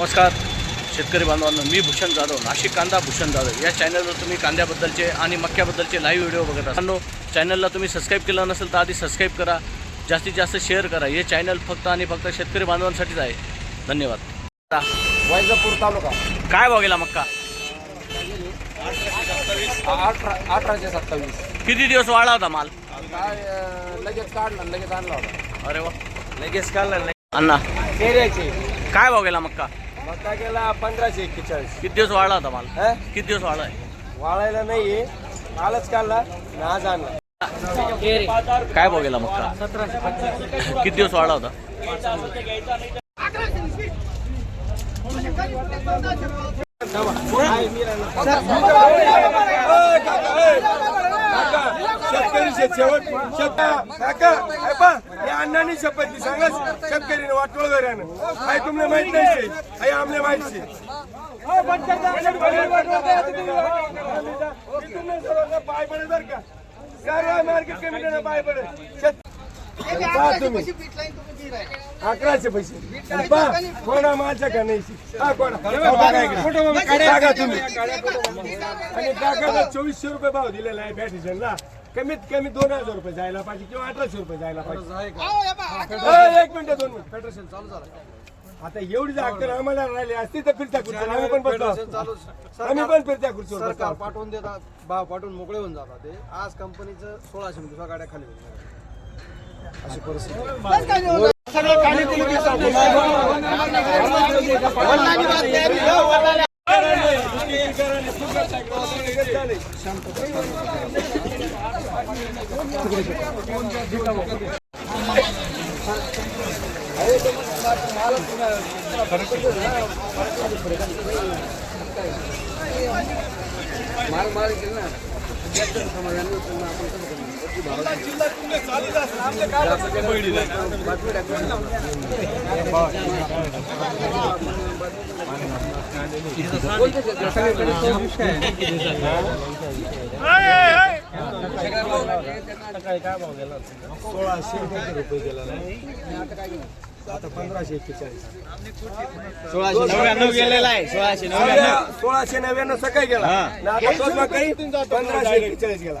नमस्कार. शेतकरी बांधवांनो मी भूषण जाधव नाशिक कांदा भूषण जाधव. या चॅनलवर तुम्ही कांद्याबद्दलचे आणि मक्याबद्दलचे लाईव्ह व्हिडिओ बघत असताना चॅनलला तुम्ही सबस्क्राईब केलं नसेल तर आधी सबस्क्राईब करा. जास्तीत जास्त शेअर करा. हे चॅनल फक्त आणि फक्त शेतकरी बांधवांसाठीच आहे. धन्यवाद. वैजापूर तालुका. काय भाव गेला मक्का? अठरा अठराशे सत्तावीस. किती दिवस वाढला होता माल? लगेच काढला लगेच आणला होता. अरे वा. लगेच काढला अण्णा. काय भाव गेला मक्का? मका गेला पंधराशे एक्केचाळीस. किती दिवस वाढला होता माल? हं? किती दिवस वाढला आहे? वाळायला नाहीये कालच काढला आणि आज आणला काय भाव गेला मक्का? किती दिवस वाढला होता? काका हे पा हे अण्णांनी शपथ दी सांगा शेतकरीने वाटोळ घरानं. काय तुम्हाला माहीत नाही शे? हे आमले माहीत शे? पाय पडे बर का. मार्केट कमिटीनं पाय पडे. शेत तुम्ही. अकराशे पैसे. कोणा माझ्या का नाही. हा कोणा. टाका तुम्ही. आणि टाकाला चोवीसशे रुपये भाव दिलेला आहे बॅटिशनला कमीत कमी दोन हजार रुपये जायला पाहिजे किंवा अठराशे रुपये जायला पाहिजे. एक मिनिट दोन मिनिट. पेट्रोल चालू झालं आता एवढी जागतर आम्हाला राहिली असती तर फिरत्या खुर्चीवर आम्ही पण बसलो असतो. आम्ही पण फिरत्या खुर्चीवर सरकार. पाठवून देतात भाव पाठवून मोकळे होऊन जातात ते. आज कंपनीचं सोळाशे दुसऱ्या गाड्या खाली होऊन. अशी परिस्थिती सोळाशे रुपये गेला. नाही आता पंधराशे एक्केचाळीस नव्याण्णव सोळाशे सकाळी गेला पंधराशे एक्केचाळीस गेला.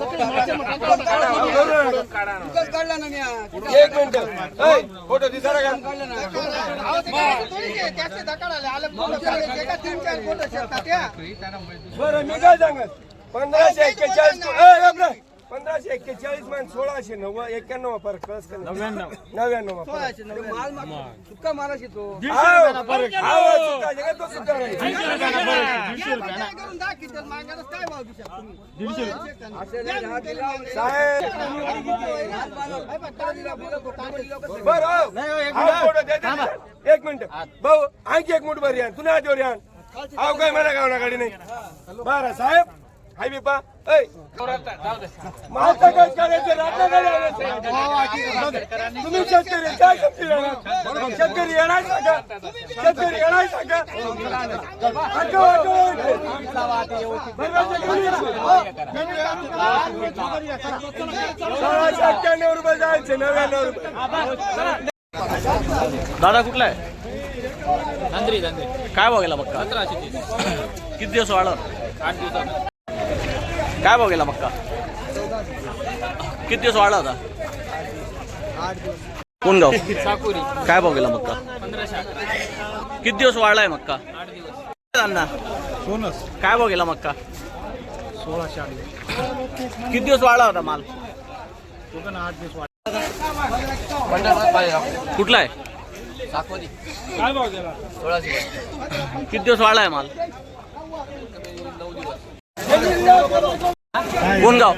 अहो, घबरू नका. एक मिनिट फोटो दिसायला का बरं मी काय सांगत पंधराशे एक्केचाळीस पंधराशे एक्केचाळीस मान सोळाशे नव्वद एक्क्याण्णव फरक कळस का नव्याण्णव. नव्याण्णव फरक. सुक्का मारायची तो. आहो, आहो, सुका जगा तो. साहेब. बरं हो. एक मिनिट. भाऊ आणखी एक मुठ भर या. तुला आजवर या. अहो काय मला गावना गाडी नाही. बरं साहेब. हाय बिपा तुम्ही शेतकरी काय शेतकरी येणार? शेतकरी येणार सांगा शेतकरी येणार सांगा? सोळाशे अठ्ठ्याण्णव रुपये जायचे नव्याण्णव रुपये. दादा कुठला आहे? काय गेला मक्का किती दिवस वाढला? आठ दिवसात काय भाव गेला मक्का? किती दिवस वाढला होता? कोण गाव साकुरी. काय भाव गेला मक्का किती दिवस वाढलाय मक्का? अण्णा काय भाव गेला मक्का सोळाशे किती दिवस वाढला होता माल? कुठला आहे किती दिवस वाढलाय माल? कोण गाव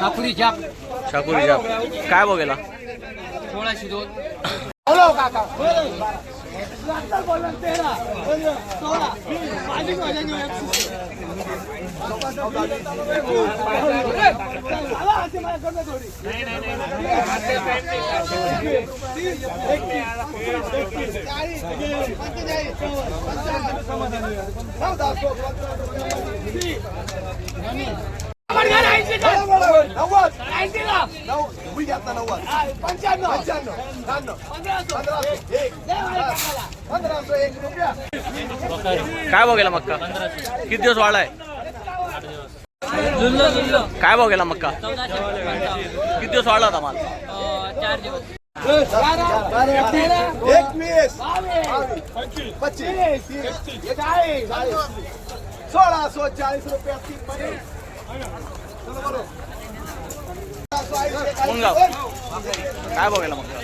साकुरी जाप. शाकुरी जाप. काय गेला? सोळाशे दोन. काय बघायला गेला मक्का? किती दिवस वाढलाय? काय भाव गेला मक्का? किती दिवस वाढला होता माल? पच्चीस चाळीस सोळाशे चाळीस रुपया काय गेला मक्का?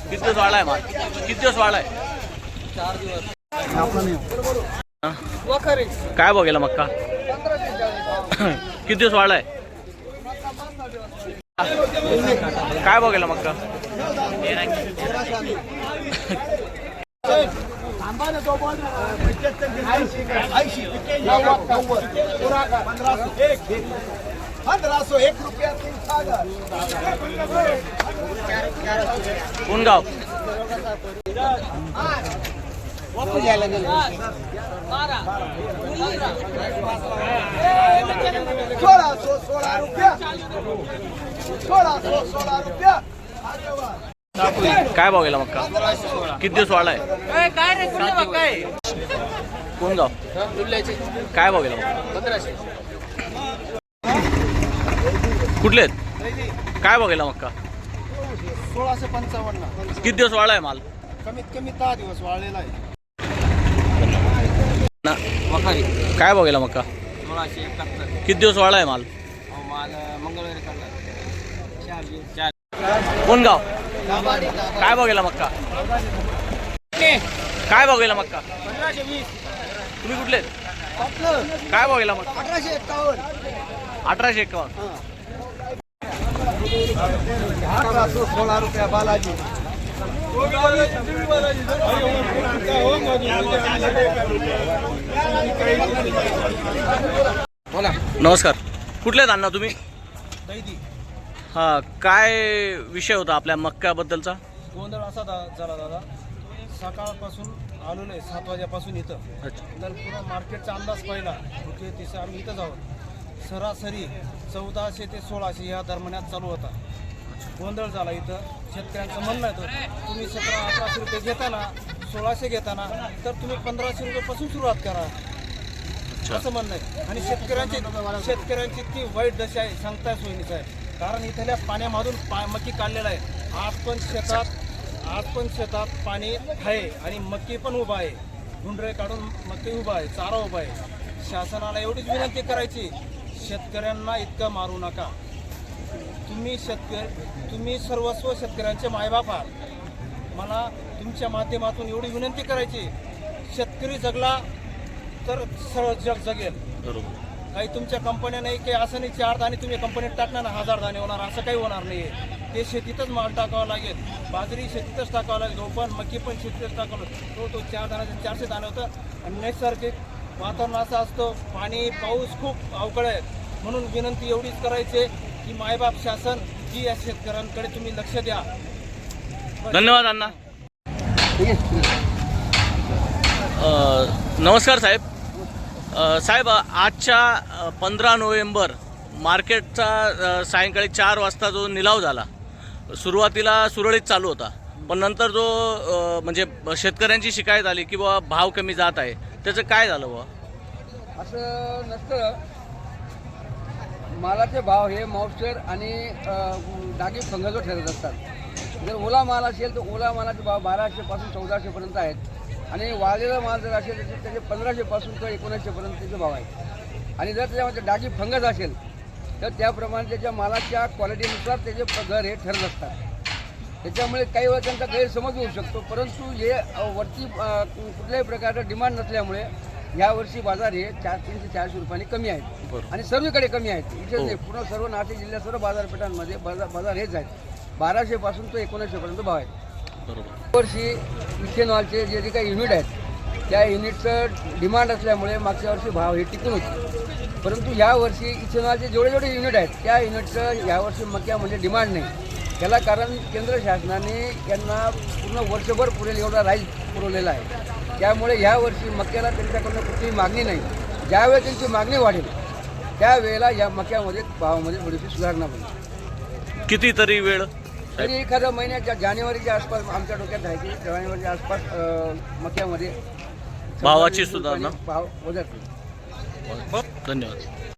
किती दिवस वाढलाय माल? किती दिवस वाढलाय? हा? काय भाव गेला मक्का किती दिवस वाढलाय काय भाव गेला मक्का पंधराशे एक सोळा रुपया. सोळा रुपया. काय भाव गेला मक्का? किती दिवस वाढलाय? कोण गाव काय भाव गेला मक्का? कुठले आहेत? काय भाव गेला मक्का? सोळाशे पंचावन्न. किती दिवस वाढलाय माल? कमीत कमी दहा दिवस वाळलेला आहे. ना. काय भाव गेला मक्का? सोळाशे एकाहत्तर. किती दिवस वाढलाय माल? माल मंगळवारी चार चार. कोण गाव? काय भाव गेला मक्का काय भाव गेला मक्का तुम्ही कुठले? काय भाव गेला मक्का? अठराशे एक्कावन्न अठराशे एकावन्न. अठराशे सोळा रुपया बालाजी. नमस्कार. कुठले आहेत अण्णा तुम्ही? हा काय विषय होता आपल्या मक्काबद्दलचा गोंधळ असा झाला दादा. सकाळपासून आलो नाही सात वाजेपासून इथं. तर पुरा मार्केटचा अंदाज पाहिला. ओके तिसं आम्ही इथंच आहोत. सरासरी चौदाशे ते सोळाशे या दरम्यानात चालू होता. गोंधळ झाला इथं. शेतकऱ्यांचं म्हणणं आहे तर तुम्ही सतरा अठराशे रुपये घेताना सोळाशे घेताना तर तुम्ही पंधराशे रुपयापासून सुरुवात करा. असं म्हणणं आहे. आणि शेतकऱ्यांची शेतकऱ्यांची इतकी वाईट दशा आहे सांगता सोयीचं आहे. कारण इथल्या पाण्यामधून पा मक्की काढलेला आहे. आज पण शेतात आज पण शेतात पाणी आहे आणि मक्की पण उभा आहे. गुंडरे काढून मक्की उभा आहे चारा उभा आहे. शासनाला एवढीच विनंती करायची शेतकऱ्यांना इतकं मारू नका. तुम्ही शेतकरी तुम्ही सर्वस्व शेतकऱ्यांचे मायबाप आहात. मला तुमच्या माध्यमातून एवढी विनंती करायची शेतकरी जगला तर सरळ जग जगेल. बरोबर. काही तुमच्या कंपन्या नाही की असं नाही चार दाणे तुम्ही कंपनीत टाकणार ना हजार दाणे होणार असं काही होणार नाही ते शेतीतच माल टाकावा लागेल. बाजरी शेतीतच टाकावं लागेल पण मकी पण शेतीतच टाकावं लागेल. तो तो चार दाण्याचे चारशे दाणे होतं. आणि नैसर्गिक वातावरण असं असतं पाणी पाऊस खूप अवकळ आहे. म्हणून विनंती एवढीच करायची की मायबाप शासन जी या शेतकऱ्यांकडे तुम्ही लक्ष द्या. धन्यवाद अण्णा. अ, नमस्कार साहेब. अ, साहेब आजच्या पंधरा नोव्हेंबर मार्केटचा अ, सायंकाळी चार वाजता जो निलाव झाला सुरुवातीला सुरळीत चालू होता. पण नंतर जो अ, म्हणजे शेतकऱ्यांची शिकायत आली की बाबा भाव कमी जात आहे. त्याचं काय झालं बुवा? असं नसतं. मालाचे भाव हे मॉइश्चर आणि डागी फंगसवर ठरत असतात. जर ओला माल असेल तर ओला मालाचे भाव बाराशेपासून चौदाशेपर्यंत आहेत. आणि वाळलेला माल जर असेल तर त्याचे पंधराशेपासून तर एकोणीसशेपर्यंत त्याचे भाव आहेत. आणि जर त्याच्यामध्ये डागी फंगस असेल तर त्याप्रमाणे त्याच्या मालाच्या क्वालिटीनुसार त्याचे प- दर हे ठरत असतात. त्याच्यामुळे काही वेळा त्यांचा गैरसमज होऊ शकतो परंतु हे वरती कुठल्याही प्रकारचं डिमांड नसल्यामुळे यावर्षी बाजार हे चार तीनशे चारशे रुपयांनी कमी आहेत. आणि सर्वीकडे कमी आहेत. इथेच हो. नाही पूर्ण सर्व नाशिक जिल्ह्यात सर्व बाजारपेठांमध्ये बाजार बाजार हेच आहेत. बाराशेपासून तो एकोणीसशेपर्यंत भाव आहे वर्षी इथेनॉलचे जे जे काही युनिट आहेत त्या युनिटचं डिमांड असल्यामुळे मागच्या वर्षी भाव हे टिकून होते. परंतु ह्या वर्षी इथेनॉलचे जेवढे जेवढे युनिट आहेत त्या युनिटचं यावर्षी मक्यामध्ये डिमांड नाही. त्याला कारण केंद्र शासनाने यांना पूर्ण वर्षभर पुरेल एवढा राईस पुरवलेला आहे. त्यामुळे ह्या वर्षी मक्याला त्यांच्याकडनं कुठलीही मागणी नाही. ज्यावेळेस त्यांची मागणी वाढेल त्यावेळेला या मक्यामध्ये भावामध्ये थोडीशी सुधारणा होईल. किती तरी वेळ? तरी एखाद्या महिन्याच्या जानेवारीच्या आसपास आमच्या डोक्यात आहे की जानेवारीच्या आसपास मक्यामध्ये भावाची सुधारणा? भाव वजन धन्यवाद.